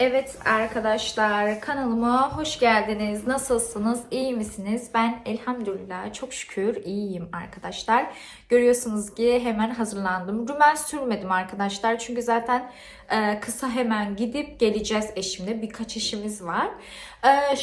Evet arkadaşlar kanalıma hoş geldiniz. Nasılsınız? İyi misiniz? Ben elhamdülillah çok şükür iyiyim arkadaşlar. Görüyorsunuz ki hemen hazırlandım. Rümen sürmedim arkadaşlar. Çünkü zaten e, kısa hemen gidip geleceğiz eşimle. Birkaç işimiz var.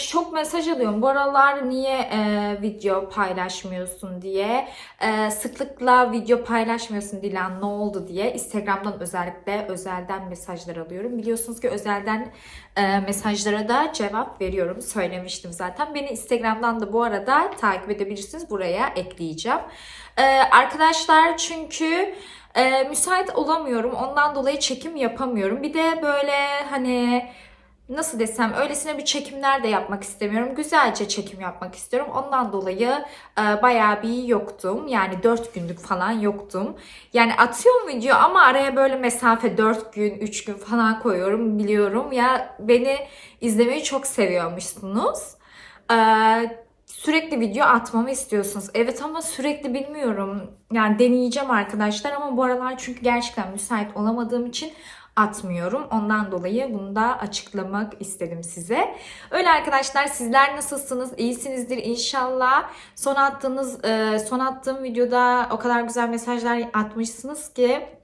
Çok mesaj alıyorum. Bu aralar niye e, video paylaşmıyorsun diye. E, sıklıkla video paylaşmıyorsun Dilan ne oldu diye. Instagram'dan özellikle özelden mesajlar alıyorum. Biliyorsunuz ki özelden e, mesajlara da cevap veriyorum. Söylemiştim zaten. Beni Instagram'dan da bu arada takip edebilirsiniz. Buraya ekleyeceğim. Arkadaşlar çünkü e, müsait olamıyorum. Ondan dolayı çekim yapamıyorum. Bir de böyle hani nasıl desem öylesine bir çekimler de yapmak istemiyorum. Güzelce çekim yapmak istiyorum. Ondan dolayı e, bayağı bir yoktum. Yani 4 günlük falan yoktum. Yani atıyorum video ama araya böyle mesafe 4 gün, 3 gün falan koyuyorum biliyorum. Ya beni izlemeyi çok seviyormuşsunuz. Eee sürekli video atmamı istiyorsunuz. Evet ama sürekli bilmiyorum. Yani deneyeceğim arkadaşlar ama bu aralar çünkü gerçekten müsait olamadığım için atmıyorum. Ondan dolayı bunu da açıklamak istedim size. Öyle arkadaşlar sizler nasılsınız? İyisinizdir inşallah. Son attığınız e, son attığım videoda o kadar güzel mesajlar atmışsınız ki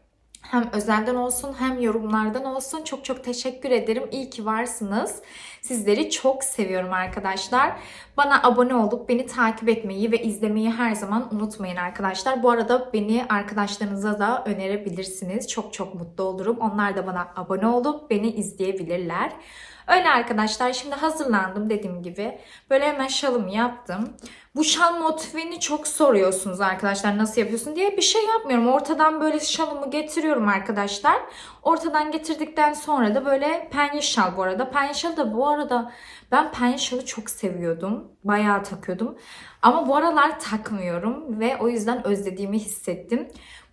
hem özelden olsun hem yorumlardan olsun çok çok teşekkür ederim. İyi ki varsınız. Sizleri çok seviyorum arkadaşlar. Bana abone olup beni takip etmeyi ve izlemeyi her zaman unutmayın arkadaşlar. Bu arada beni arkadaşlarınıza da önerebilirsiniz. Çok çok mutlu olurum. Onlar da bana abone olup beni izleyebilirler. Öyle arkadaşlar şimdi hazırlandım dediğim gibi. Böyle hemen şalımı yaptım. Bu şal motifini çok soruyorsunuz arkadaşlar nasıl yapıyorsun diye bir şey yapmıyorum. Ortadan böyle şalımı getiriyorum arkadaşlar. Ortadan getirdikten sonra da böyle penye şal bu arada. Penye şal da bu arada ben penye şalı çok seviyordum. Bayağı takıyordum. Ama bu aralar takmıyorum ve o yüzden özlediğimi hissettim.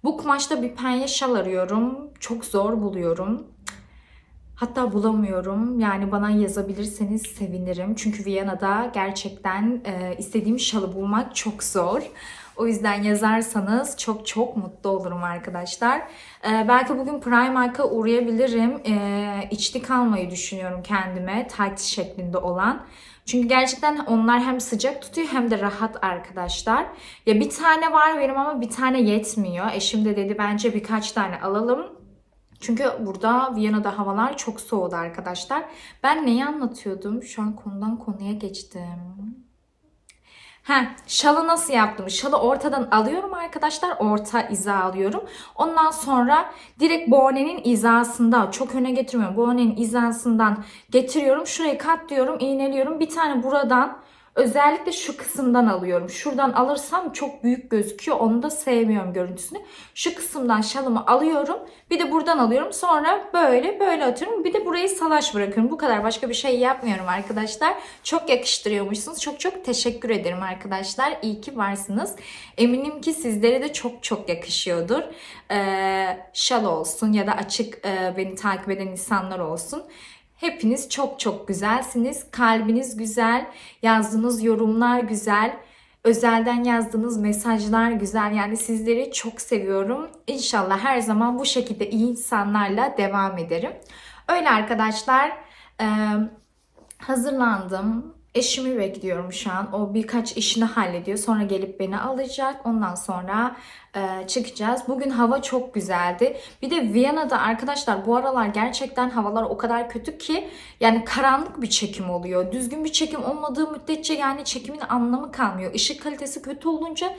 Bu kumaşta bir penye şal arıyorum. Çok zor buluyorum. Hatta bulamıyorum. Yani bana yazabilirseniz sevinirim. Çünkü Viyana'da gerçekten e, istediğim şalı bulmak çok zor. O yüzden yazarsanız çok çok mutlu olurum arkadaşlar. E, belki bugün Primark'a uğrayabilirim. E, içlik almayı düşünüyorum kendime. Tight şeklinde olan. Çünkü gerçekten onlar hem sıcak tutuyor hem de rahat arkadaşlar. Ya bir tane var benim ama bir tane yetmiyor. Eşim de dedi bence birkaç tane alalım. Çünkü burada Viyana'da havalar çok soğudu arkadaşlar. Ben neyi anlatıyordum? Şu an konudan konuya geçtim. Ha, şalı nasıl yaptım? Şalı ortadan alıyorum arkadaşlar. Orta iza alıyorum. Ondan sonra direkt boğnenin izasında çok öne getirmiyorum. Boğnenin izasından getiriyorum. Şurayı katlıyorum, iğneliyorum. Bir tane buradan Özellikle şu kısımdan alıyorum. Şuradan alırsam çok büyük gözüküyor. Onu da sevmiyorum görüntüsünü. Şu kısımdan şalımı alıyorum. Bir de buradan alıyorum. Sonra böyle böyle atıyorum. Bir de burayı salaş bırakıyorum. Bu kadar. Başka bir şey yapmıyorum arkadaşlar. Çok yakıştırıyormuşsunuz. Çok çok teşekkür ederim arkadaşlar. İyi ki varsınız. Eminim ki sizlere de çok çok yakışıyordur. Ee, şal olsun ya da açık e, beni takip eden insanlar olsun. Hepiniz çok çok güzelsiniz. Kalbiniz güzel. Yazdığınız yorumlar güzel. Özelden yazdığınız mesajlar güzel. Yani sizleri çok seviyorum. İnşallah her zaman bu şekilde iyi insanlarla devam ederim. Öyle arkadaşlar. hazırlandım. Eşimi bekliyorum şu an. O birkaç işini hallediyor. Sonra gelip beni alacak. Ondan sonra e, çıkacağız. Bugün hava çok güzeldi. Bir de Viyana'da arkadaşlar bu aralar gerçekten havalar o kadar kötü ki yani karanlık bir çekim oluyor. Düzgün bir çekim olmadığı müddetçe yani çekimin anlamı kalmıyor. Işık kalitesi kötü olunca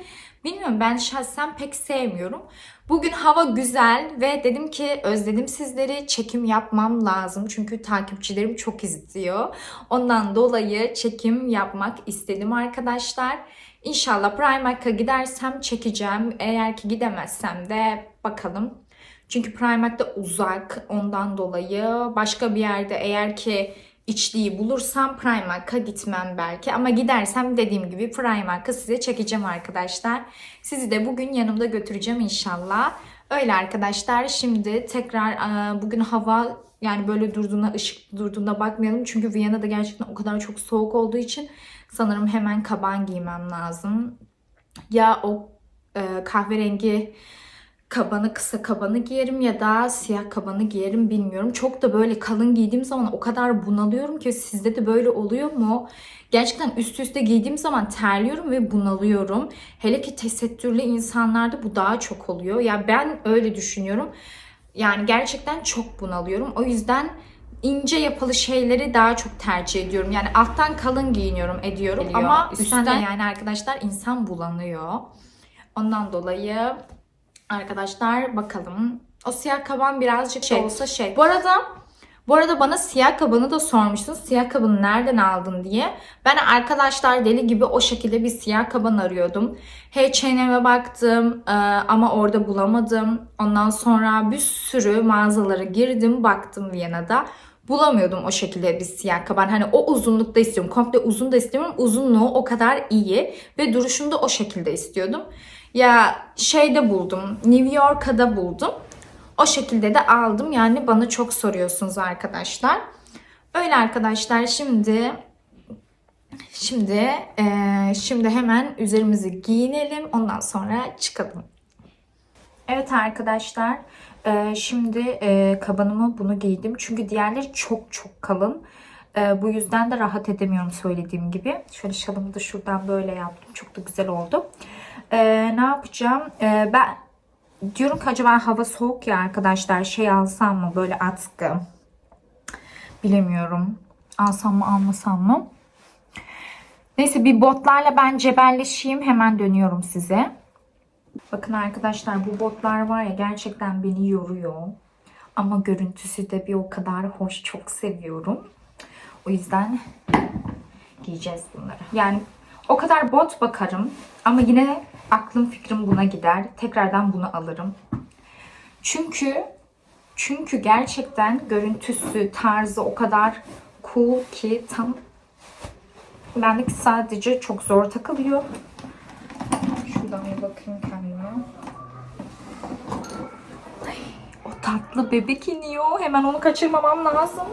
bilmiyorum ben şahsen pek sevmiyorum. Bugün hava güzel ve dedim ki özledim sizleri. Çekim yapmam lazım. Çünkü takipçilerim çok izliyor. Ondan dolayı çekim yapmak istedim arkadaşlar. İnşallah Primark'a gidersem çekeceğim. Eğer ki gidemezsem de bakalım. Çünkü Primark'ta uzak ondan dolayı başka bir yerde eğer ki içliği bulursam Primark'a gitmem belki. Ama gidersem dediğim gibi Primark'a size çekeceğim arkadaşlar. Sizi de bugün yanımda götüreceğim inşallah. Öyle arkadaşlar şimdi tekrar bugün hava yani böyle durduğuna ışık durduğuna bakmayalım. Çünkü Viyana'da gerçekten o kadar çok soğuk olduğu için sanırım hemen kaban giymem lazım. Ya o e, kahverengi kabanı kısa kabanı giyerim ya da siyah kabanı giyerim bilmiyorum. Çok da böyle kalın giydiğim zaman o kadar bunalıyorum ki sizde de böyle oluyor mu? Gerçekten üst üste giydiğim zaman terliyorum ve bunalıyorum. Hele ki tesettürlü insanlarda bu daha çok oluyor. Ya ben öyle düşünüyorum. Yani gerçekten çok bunalıyorum. O yüzden ince yapılı şeyleri daha çok tercih ediyorum. Yani alttan kalın giyiniyorum ediyorum ama üstten de yani arkadaşlar insan bulanıyor. Ondan dolayı arkadaşlar bakalım. O siyah kaban birazcık şey olsa şey. Bu arada bu arada bana siyah kabanı da sormuştun. Siyah kabanı nereden aldın diye. Ben arkadaşlar deli gibi o şekilde bir siyah kaban arıyordum. H&M'e baktım e, ama orada bulamadım. Ondan sonra bir sürü mağazalara girdim baktım Viyana'da. Bulamıyordum o şekilde bir siyah kaban. Hani o uzunlukta istiyorum. Komple uzun da istiyorum. Uzunluğu o kadar iyi ve duruşunu da o şekilde istiyordum. Ya şeyde buldum. New York'ta buldum. O şekilde de aldım. Yani bana çok soruyorsunuz arkadaşlar. Öyle arkadaşlar şimdi şimdi eee, şimdi hemen üzerimizi giyinelim. Ondan sonra çıkalım. Evet arkadaşlar eee, şimdi eee, kabanıma bunu giydim. Çünkü diğerleri çok çok kalın. Eee, bu yüzden de rahat edemiyorum söylediğim gibi. Şöyle şalımı da şuradan böyle yaptım. Çok da güzel oldu. Eee, ne yapacağım? Eee, ben diyorum ki acaba hava soğuk ya arkadaşlar şey alsam mı böyle atkı? Bilemiyorum. Alsam mı almasam mı? Neyse bir botlarla ben cebelleşeyim. Hemen dönüyorum size. Bakın arkadaşlar bu botlar var ya gerçekten beni yoruyor. Ama görüntüsü de bir o kadar hoş çok seviyorum. O yüzden giyeceğiz bunları. Yani o kadar bot bakarım ama yine aklım fikrim buna gider. Tekrardan bunu alırım. Çünkü çünkü gerçekten görüntüsü, tarzı o kadar cool ki tam bendeki sadece çok zor takılıyor. Şuradan bir bakayım kendime. Ay, o tatlı bebek iniyor. Hemen onu kaçırmamam lazım.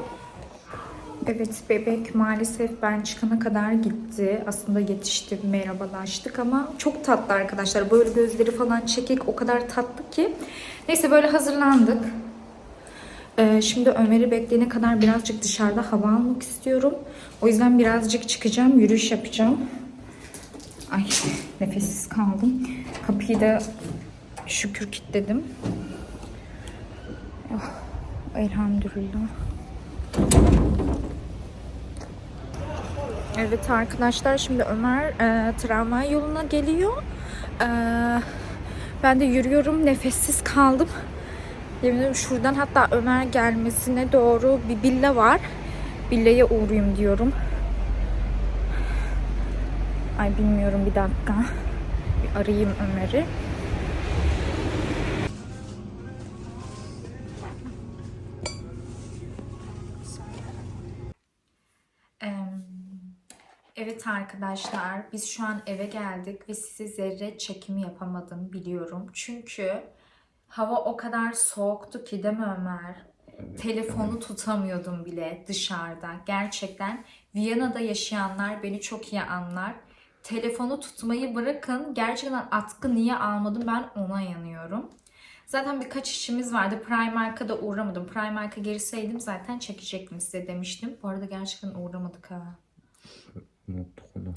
Evet bebek maalesef ben çıkana kadar gitti. Aslında yetişti merhabalaştık ama çok tatlı arkadaşlar. Böyle gözleri falan çekik o kadar tatlı ki. Neyse böyle hazırlandık. Ee, şimdi Ömer'i bekleyene kadar birazcık dışarıda hava almak istiyorum. O yüzden birazcık çıkacağım, yürüyüş yapacağım. Ay nefessiz kaldım. Kapıyı da şükür kilitledim. Oh, elhamdülillah. Evet arkadaşlar şimdi Ömer e, tramvay yoluna geliyor. E, ben de yürüyorum nefessiz kaldım. Yemin ederim şuradan hatta Ömer gelmesine doğru bir billa var. Billa'ya uğrayayım diyorum. Ay bilmiyorum bir dakika. Bir arayayım Ömer'i. Evet arkadaşlar biz şu an eve geldik ve size zerre çekimi yapamadım biliyorum. Çünkü hava o kadar soğuktu ki değil mi Ömer? Telefonu tutamıyordum bile dışarıda. Gerçekten Viyana'da yaşayanlar beni çok iyi anlar. Telefonu tutmayı bırakın. Gerçekten atkı niye almadım ben ona yanıyorum. Zaten birkaç işimiz vardı. Primark'a da uğramadım. Primark'a girseydim zaten çekecektim size demiştim. Bu arada gerçekten uğramadık ha. Unuttuk onu.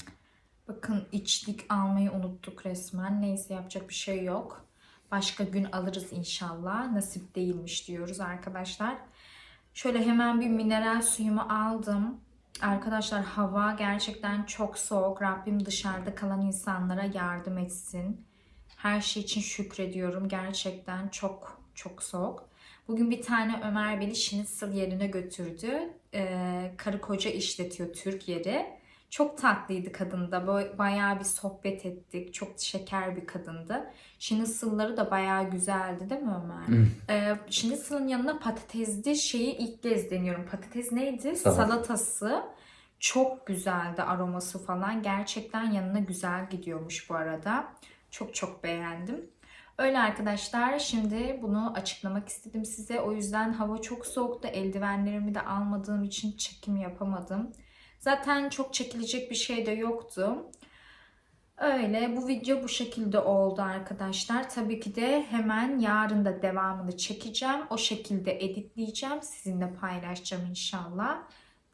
Bakın içlik almayı unuttuk resmen. Neyse yapacak bir şey yok. Başka gün alırız inşallah. Nasip değilmiş diyoruz arkadaşlar. Şöyle hemen bir mineral suyumu aldım. Arkadaşlar hava gerçekten çok soğuk. Rabbim dışarıda kalan insanlara yardım etsin. Her şey için şükrediyorum. Gerçekten çok çok soğuk. Bugün bir tane Ömer beni Schnitzel yerine götürdü. Ee, karı koca işletiyor Türk yeri. Çok tatlıydı kadın da. Böyle bayağı bir sohbet ettik. Çok şeker bir kadındı. Schnitzel'ları da bayağı güzeldi değil mi Ömer? Ee, Schnitzel'ın yanına patatesli şeyi ilk kez deniyorum. Patates neydi? Salat. Salatası. Çok güzeldi aroması falan. Gerçekten yanına güzel gidiyormuş bu arada. Çok çok beğendim. Öyle arkadaşlar şimdi bunu açıklamak istedim size. O yüzden hava çok soğuktu. Eldivenlerimi de almadığım için çekim yapamadım. Zaten çok çekilecek bir şey de yoktu. Öyle bu video bu şekilde oldu arkadaşlar. Tabii ki de hemen yarın da devamını çekeceğim. O şekilde editleyeceğim. Sizinle paylaşacağım inşallah.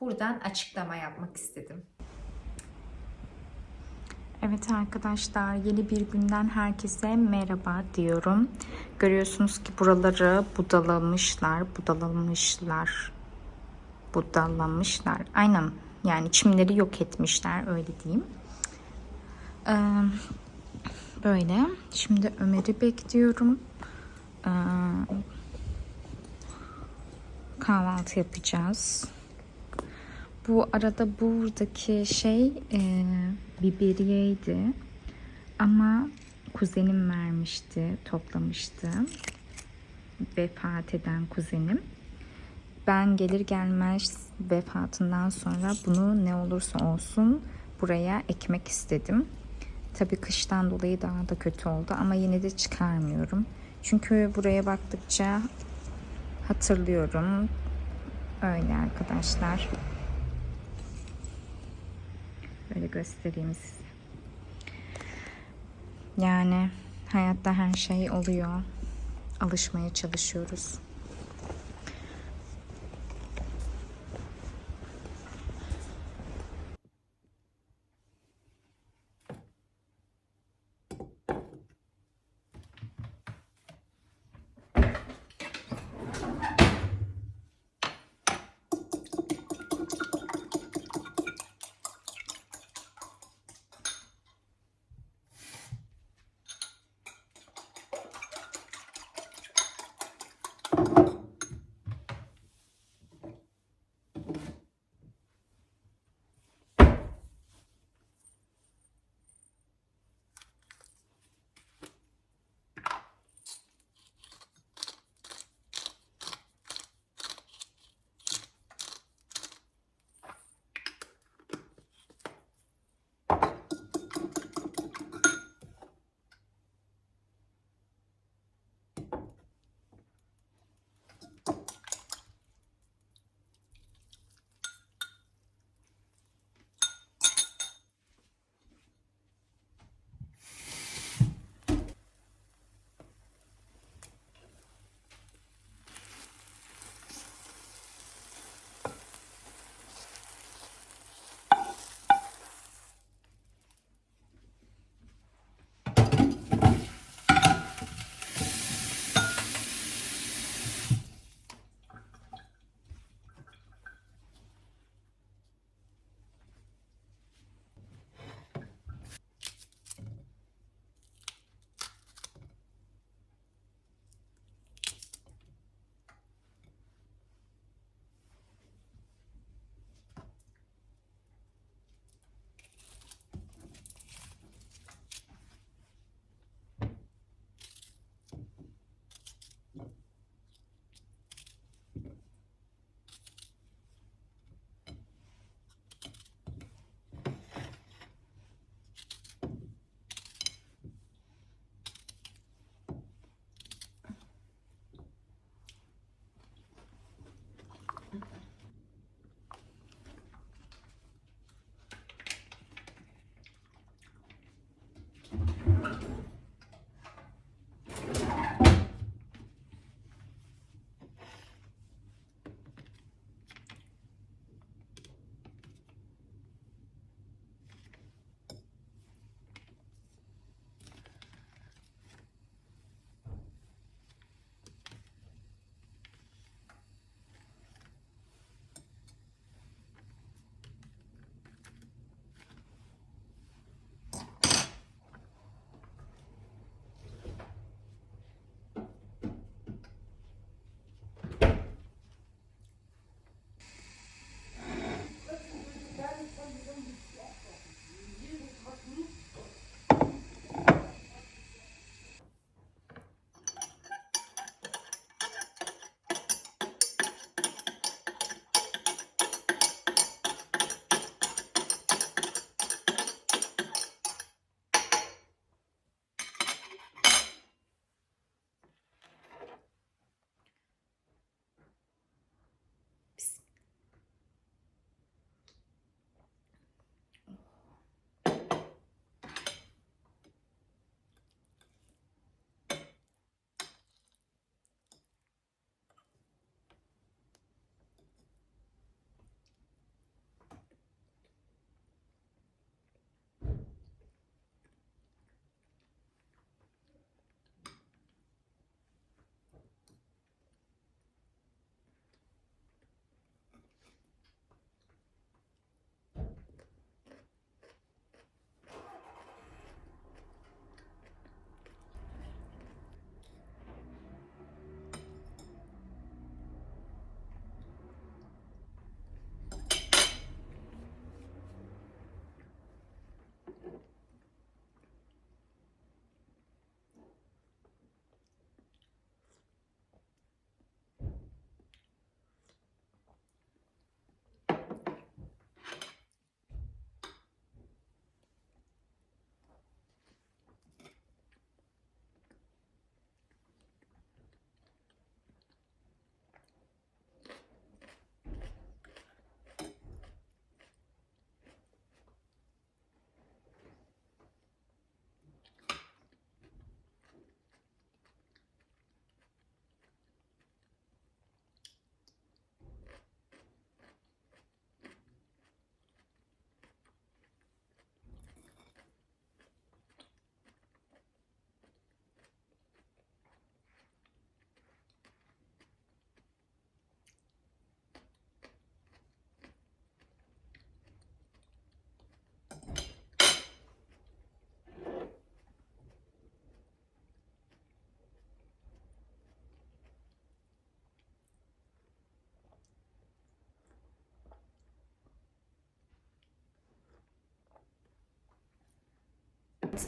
Buradan açıklama yapmak istedim. Evet arkadaşlar yeni bir günden herkese merhaba diyorum. Görüyorsunuz ki buraları budalamışlar, budalamışlar, budalamışlar. Aynen yani çimleri yok etmişler öyle diyeyim. Ee, böyle. Şimdi Ömer'i bekliyorum. Ee, kahvaltı yapacağız. Bu arada buradaki şey e, biberiyeydi. Ama kuzenim vermişti, toplamıştı. Vefat eden kuzenim. Ben gelir gelmez vefatından sonra bunu ne olursa olsun buraya ekmek istedim. Tabii kıştan dolayı daha da kötü oldu ama yine de çıkarmıyorum. Çünkü buraya baktıkça hatırlıyorum. Öyle arkadaşlar. Böyle göstereyim size. Yani hayatta her şey oluyor. Alışmaya çalışıyoruz.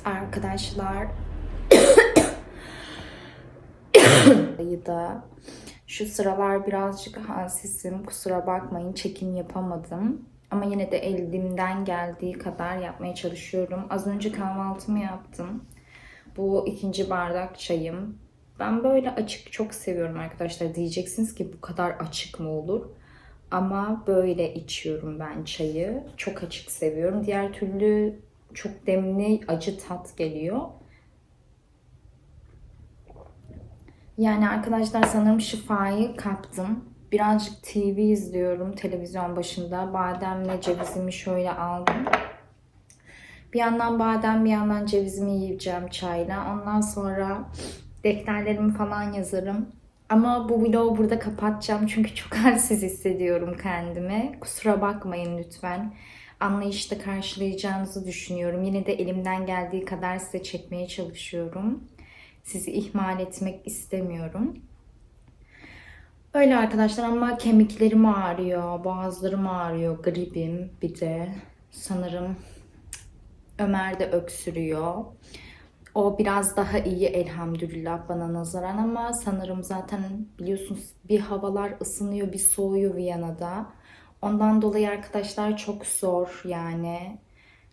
Arkadaşlar. Ayı da şu sıralar birazcık halsizim. Kusura bakmayın çekim yapamadım. Ama yine de elimden geldiği kadar yapmaya çalışıyorum. Az önce kahvaltımı yaptım. Bu ikinci bardak çayım. Ben böyle açık çok seviyorum arkadaşlar. Diyeceksiniz ki bu kadar açık mı olur? Ama böyle içiyorum ben çayı. Çok açık seviyorum. Diğer türlü çok demli acı tat geliyor. Yani arkadaşlar sanırım şifayı kaptım. Birazcık TV izliyorum televizyon başında. Bademle cevizimi şöyle aldım. Bir yandan badem bir yandan cevizimi yiyeceğim çayla. Ondan sonra defterlerimi falan yazarım. Ama bu vlogu burada kapatacağım çünkü çok halsiz hissediyorum kendimi. Kusura bakmayın lütfen. Anlayışla karşılayacağınızı düşünüyorum. Yine de elimden geldiği kadar size çekmeye çalışıyorum. Sizi ihmal etmek istemiyorum. Öyle arkadaşlar ama kemiklerim ağrıyor, boğazlarım ağrıyor, gripim bir de sanırım Ömer de öksürüyor. O biraz daha iyi elhamdülillah bana nazaran ama sanırım zaten biliyorsunuz bir havalar ısınıyor bir soğuyor Viyana'da. Ondan dolayı arkadaşlar çok zor yani.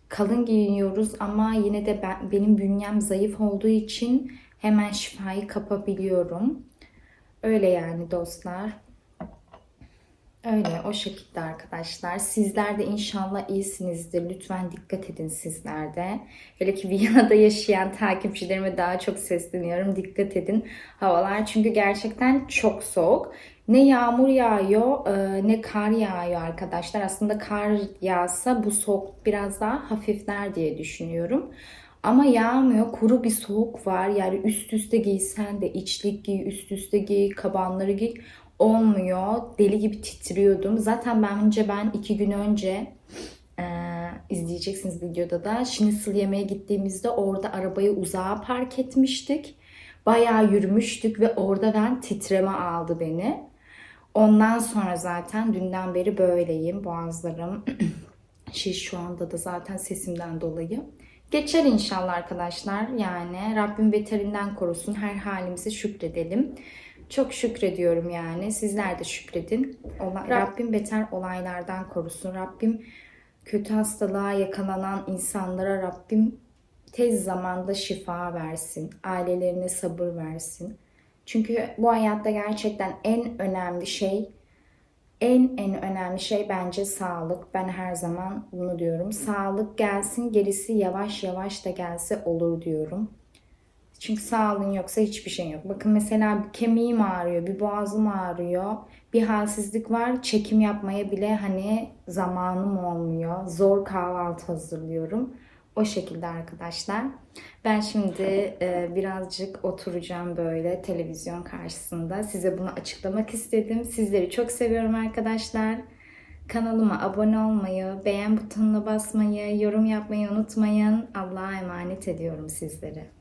Kalın giyiniyoruz ama yine de ben, benim bünyem zayıf olduğu için hemen şifayı kapabiliyorum. Öyle yani dostlar. Öyle o şekilde arkadaşlar. Sizler de inşallah iyisinizdir. Lütfen dikkat edin sizler de. Hele ki Viyana'da yaşayan takipçilerime daha çok sesleniyorum. Dikkat edin havalar çünkü gerçekten çok soğuk. Ne yağmur yağıyor e, ne kar yağıyor arkadaşlar. Aslında kar yağsa bu soğuk biraz daha hafifler diye düşünüyorum. Ama yağmıyor. Kuru bir soğuk var. Yani üst üste giysen de içlik giy, üst üste giy, kabanları giy olmuyor. Deli gibi titriyordum. Zaten bence ben iki gün önce e, izleyeceksiniz videoda da Schnitzel yemeğe gittiğimizde orada arabayı uzağa park etmiştik. Bayağı yürümüştük ve orada ben titreme aldı beni. Ondan sonra zaten dünden beri böyleyim. Boğazlarım şiş şu anda da zaten sesimden dolayı. Geçer inşallah arkadaşlar. Yani Rabbim beterinden korusun. Her halimize şükredelim. Çok şükrediyorum yani. Sizler de şükredin. Ola- Rabbim beter olaylardan korusun. Rabbim kötü hastalığa yakalanan insanlara Rabbim tez zamanda şifa versin. Ailelerine sabır versin. Çünkü bu hayatta gerçekten en önemli şey en en önemli şey bence sağlık. Ben her zaman bunu diyorum. Sağlık gelsin, gerisi yavaş yavaş da gelse olur diyorum. Çünkü sağlığın yoksa hiçbir şey yok. Bakın mesela bir kemiğim ağrıyor, bir boğazım ağrıyor. Bir halsizlik var. Çekim yapmaya bile hani zamanım olmuyor. Zor kahvaltı hazırlıyorum. O şekilde arkadaşlar. Ben şimdi e, birazcık oturacağım böyle televizyon karşısında. Size bunu açıklamak istedim. Sizleri çok seviyorum arkadaşlar. Kanalıma abone olmayı, beğen butonuna basmayı, yorum yapmayı unutmayın. Allah'a emanet ediyorum sizleri.